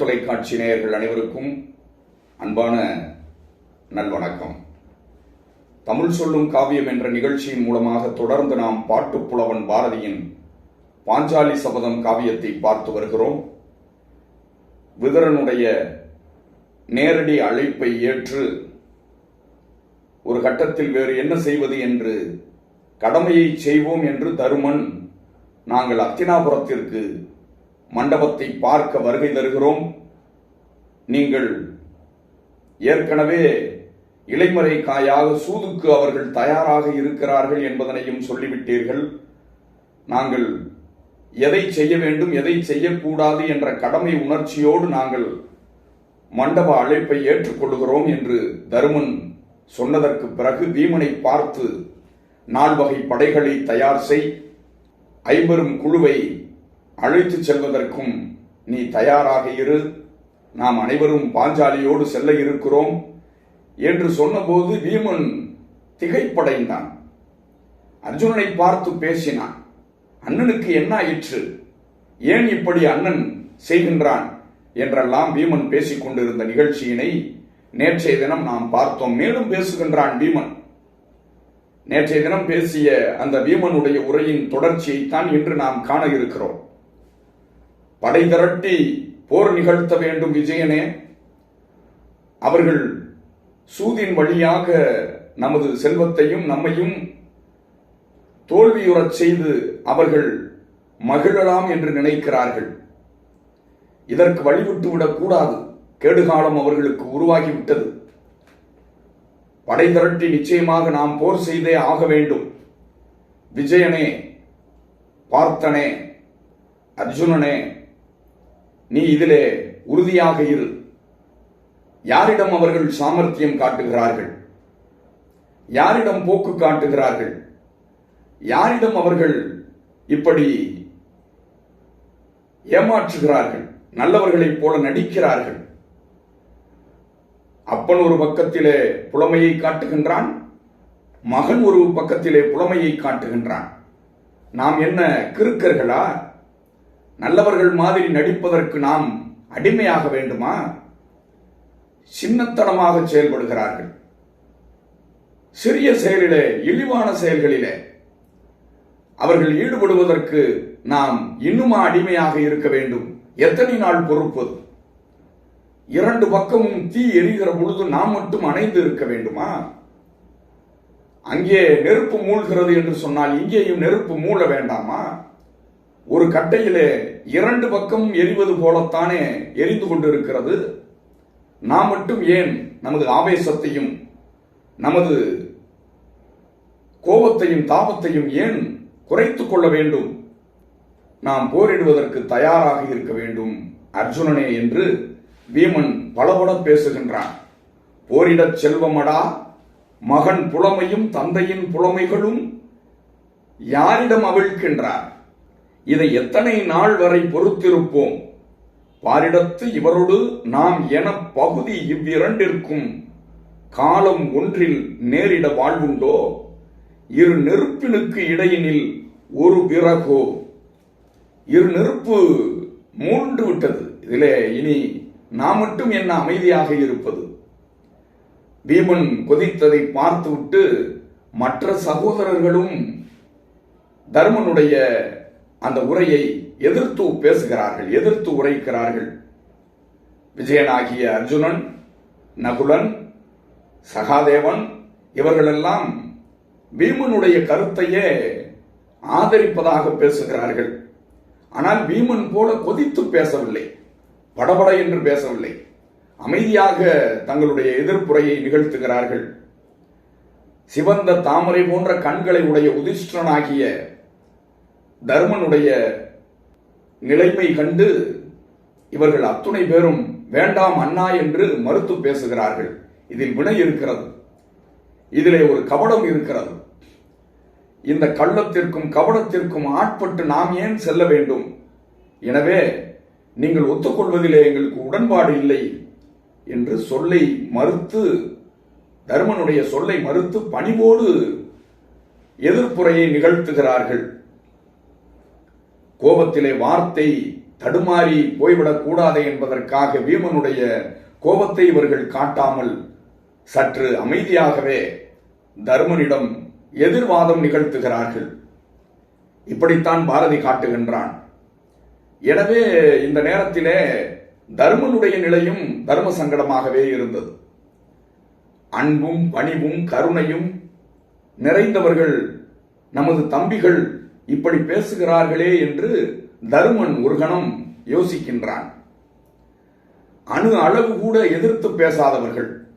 தொலைக்காட்சி நேயர்கள் அனைவருக்கும் அன்பான நல்வணக்கம். தமிழ் சொல்லும் காவியம் என்ற நிகழ்ச்சியின் மூலமாக தொடர்ந்து நாம் பாட்டுப்புலவன் பாரதியின் பாஞ்சாலி சபதம் காவியத்தை பார்த்து வருகிறோம். விதரனுடைய நேரடி அழைப்பை ஏற்று ஒரு கட்டத்தில் வேறு என்ன செய்வது என்று கடமையை செய்வோம் என்று தருமன் நாங்கள் அத்தினாபுரத்திற்கு மண்டபத்தை பார்க்க வருகை தருகிறோம். நீங்கள் ஏற்கனவே இலைமறை காயாக சூதுக்கு அவர்கள் தயாராக இருக்கிறார்கள் என்பதனையும் சொல்லிவிட்டீர்கள். நாங்கள் எதை செய்ய வேண்டும் எதை செய்யக்கூடாது என்ற கடமை உணர்ச்சியோடு நாங்கள் மண்டப அழைப்பை ஏற்றுக்கொள்கிறோம் என்று தருமன் சொன்னதற்கு பிறகு பீமனை பார்த்து நால்வகை படைகளை தயார் செய் ஐம்பெரும் குழுவை அழைத்து செல்வதற்கும் நீ தயாராக இரு. நாம் அனைவரும் பாஞ்சாலியோடு செல்ல இருக்கிறோம். என்று சொன்னபோது வீமன் திகைப்படைந்தான். அர்ஜுனனை பார்த்து பேசினான். அண்ணனுக்கு என்ன ஆயிற்று? ஏன் இப்படி அண்ணன் செய்கின்றான்? என்றெல்லாம் பீமன் பேசிக் கொண்டிருந்த நிகழ்ச்சியினை நேற்றைய தினம் நாம் பார்த்தோம். மேலும் பேசுகின்றான் பீமன் நேற்றைய தினம் பேசிய அந்த பீமனுடைய உரையின் தொடர்ச்சியைத்தான் இன்று நாம் காண இருக்கிறோம். படை திரட்டி போர் நிகழ்த்த வேண்டும் விஜயனே. அவர்கள் சூதின் வழியாக நமது செல்வத்தையும் நம்மையும் தோல்வியுறச் செய்து அவர்கள் மகிழலாம் என்று நினைக்கிறார்கள். இதற்கு வழிவிட்டுவிடக் விடக்கூடாது கேடுகாலம் அவர்களுக்கு உருவாகிவிட்டது. படை திரட்டி நிச்சயமாக நாம் போர் செய்தே ஆக வேண்டும். விஜயனே பார்த்தனே அர்ஜுனனே நீ இதிலே உறுதியாக இரு. யாரிடம் அவர்கள் சாமர்த்தியம் காட்டுகிறார்கள்? யாரிடம் போக்கு காட்டுகிறார்கள்? யாரிடம் அவர்கள் இப்படி ஏமாற்றுகிறார்கள்? நல்லவர்களைப் போல நடிக்கிறார்கள். அப்பன் ஒரு பக்கத்திலே புலமையை காட்டுகின்றான் மகன் ஒரு பக்கத்திலே புலமையை காட்டுகின்றான். நாம் என்ன கிறுக்கர்களா? நல்லவர்கள் மாதிரி நடிப்பதற்கு நாம் அடிமையாக வேண்டுமா? சின்னத்தனமாக செயல்படுகிறார்கள். சிறிய செயலிலே இழிவான செயல்களிலே அவர்கள் ஈடுபடுவதற்கு நாம் இன்னுமா அடிமையாக இருக்க வேண்டும்? எத்தனை நாள் பொறுப்பது இரண்டு பக்கமும் தீ எரிகிற பொழுது நாம் மட்டும் அணைந்து இருக்க வேண்டுமா? அங்கே நெருப்பு மூழ்கிறது என்று சொன்னால் இங்கேயும் நெருப்பு மூழ வேண்டாமா? ஒரு கட்டையிலே இரண்டு பக்கம் எரிவது போலத்தானே எரிந்து கொண்டிருக்கிறது. நாம் மட்டும் ஏன் நமது ஆவேசத்தையும் நமது கோபத்தையும் தாபத்தையும் ஏன் குறைத்துக் கொள்ள வேண்டும்? நாம் போரிடுவதற்கு தயாராக இருக்க வேண்டும் அர்ஜுனனே என்று வீமன் பலபட பேசுகின்றான். போரிடச் செல்வமடா மகன் புலமையும் தந்தையின் புலமைகளும் யாரிடம் அவிழ்க்கின்றார்? இதை எத்தனை நாள் வரை பொறுத்திருப்போம்? பாரிடத்து இவரோடு நாம் என பகுதி இவ்விரண்டிற்கும் காலம் ஒன்றில் நேரிட வாழ்வுண்டோ? இரு நெருப்பினுக்கு இடையினில் ஒரு விறகோ? இரு நெருப்பு மூன்று விட்டது. இதிலே இனி நாம் மட்டும் என்ன அமைதியாக இருப்பது? பீமன் கொதித்ததை பார்த்துவிட்டு மற்ற சகோதரர்களும் தர்மனுடைய அந்த உரையை எதிர்த்து பேசுகிறார்கள் எதிர்த்து உரைக்கிறார்கள். விஜயனாகிய அர்ஜுனன் நகுலன் சகாதேவன் இவர்களெல்லாம் பீமனுடைய கருத்தையே ஆதரிப்பதாக பேசுகிறார்கள். ஆனால் பீமன் போல கொதித்து பேசவில்லை படபட என்று பேசவில்லை. அமைதியாக தங்களுடைய எதிர்ப்புரையை நிகழ்த்துகிறார்கள். சிவந்த தாமரை போன்ற கண்களை உடைய உதிஷ்டனாகிய தர்மனுடைய நிலைமை கண்டு இவர்கள் அத்துணை பேரும் வேண்டாம் அண்ணா என்று மறுத்து பேசுகிறார்கள். இதில் வினை இருக்கிறது. இதிலே ஒரு கபடம் இருக்கிறது. இந்த கள்ளத்திற்கும் கபடத்திற்கும் ஆட்பட்டு நாம் ஏன் செல்ல வேண்டும்? எனவே நீங்கள் ஒத்துக்கொள்வதிலே எங்களுக்கு உடன்பாடு இல்லை என்று சொல்லை மறுத்து தர்மனுடைய சொல்லை மறுத்து பணிவோடு எதிர்ப்புரையை நிகழ்த்துகிறார்கள். கோபத்திலே வார்த்தை தடுமாறி போய்விடக் கூடாது என்பதற்காக வீமனுடைய கோபத்தை இவர்கள் காட்டாமல் சற்று அமைதியாகவே தர்மனிடம் எதிர்வாதம் நிகழ்த்துகிறார்கள். இப்படித்தான் பாரதி காட்டுகின்றான். எனவே இந்த நேரத்திலே தர்மனுடைய நிலையும் தர்ம சங்கடமாகவே இருந்தது. அன்பும் பணிவும் கருணையும் நிறைந்தவர்கள் நமது தம்பிகள் இப்படி பேசுகிறார்களே என்று தருமன் ஒரு கணம் யோசிக்கின்றான். அணு அளவு கூட எதிர்த்து பேசாதவர்கள்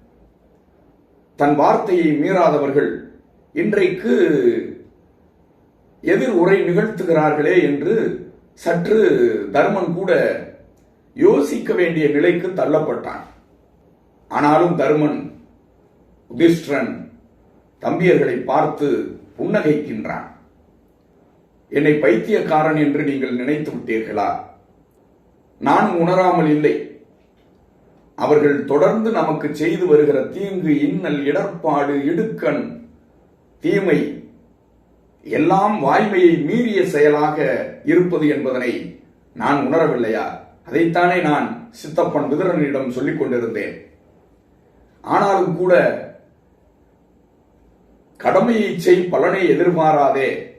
தன் வார்த்தையை மீறாதவர்கள் இன்றைக்கு எதிர் உரை நிகழ்த்துகிறார்களே என்று சற்று தர்மன் கூட யோசிக்க வேண்டிய நிலைக்கு தள்ளப்பட்டான். ஆனாலும் தருமன் உதிஷ்டன் தம்பியர்களை பார்த்து புன்னகைக்கின்றான். என்னை பைத்தியக்காரன் என்று நீங்கள் நினைத்து விட்டீர்களா? நானும் உணராமல் இல்லை. அவர்கள் தொடர்ந்து நமக்கு செய்து வருகிற தீங்கு இன்னல் இடர்பாடு இடுக்கண் தீமை எல்லாம் வாய்மையை மீறிய செயலாக இருப்பது என்பதனை நான் உணரவில்லையா? அதைத்தானே நான் சித்தப்பன் விதுரனிடம் சொல்லிக் கொண்டிருந்தேன். ஆனாலும் கூட கடமையை செய் பலனை எதிர்பாராதே.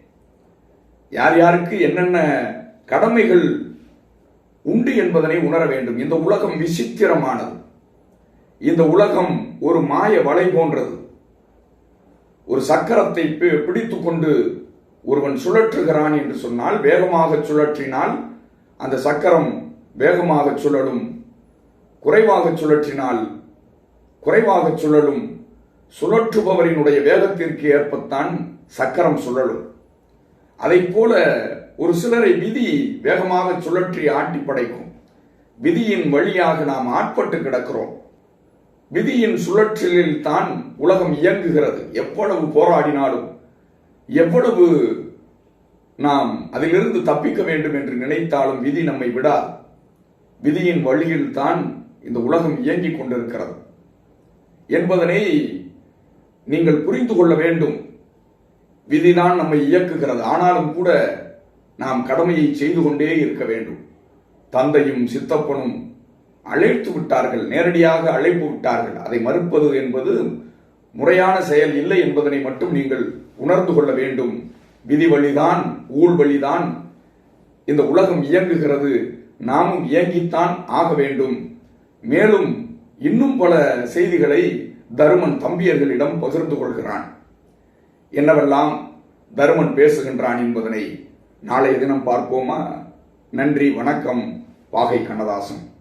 யார் யாருக்கு என்னென்ன கடமைகள் உண்டு என்பதனை உணர வேண்டும். இந்த உலகம் விசித்திரமானது. இந்த உலகம் ஒரு மாய வலை போன்றது. ஒரு சக்கரத்தை பி- பிடித்துக்கொண்டு ஒருவன் சுழற்றுகிறான் என்று சொன்னால் வேகமாக சுழற்றினால் அந்த சக்கரம் வேகமாக சுழலும். குறைவாக சுழற்றினால் குறைவாக சுழலும். சுழற்றுபவரினுடைய வேகத்திற்கு ஏற்பத்தான் சக்கரம் சுழலும். அதைப் போல ஒரு சிலரை விதி வேகமாக சுழற்றி ஆட்டி படைக்கும். விதியின் வழியாக நாம் ஆட்பட்டு கிடக்கிறோம். விதியின் சுழற்றலில் தான் உலகம் இயங்குகிறது. எவ்வளவு போராடினாலும் எவ்வளவு நாம் அதிலிருந்து தப்பிக்க வேண்டும் என்று நினைத்தாலும் விதி நம்மை விடாது. விதியின் வழியில் தான் இந்த உலகம் இயங்கிக் கொண்டிருக்கிறது. என்பதனை நீங்கள் புரிந்து கொள்ள வேண்டும். விதிதான் நம்மை இயக்குகிறது. ஆனாலும் கூட நாம் கடமையை செய்து கொண்டே இருக்க வேண்டும். தந்தையும் சித்தப்பனும் அழைத்து விட்டார்கள். நேரடியாக அழைப்பு விட்டார்கள். அதை மறுப்பது என்பது முறையான செயல் இல்லை என்பதனை மட்டும் நீங்கள் உணர்ந்து கொள்ள வேண்டும். விதி வழிதான் ஊழ் வழிதான் இந்த உலகம் இயங்குகிறது. நாமும் இயங்கித்தான் ஆக வேண்டும். மேலும் இன்னும் பல செய்திகளை தருமன் தம்பியர்களிடம் பகிர்ந்து கொள்கிறான். என்னவெல்லாம் தருமன் பேசுகின்றான் என்பதனை நாளைய தினம் பார்ப்போமா? நன்றி வணக்கம் பாகை கண்ணதாசன்.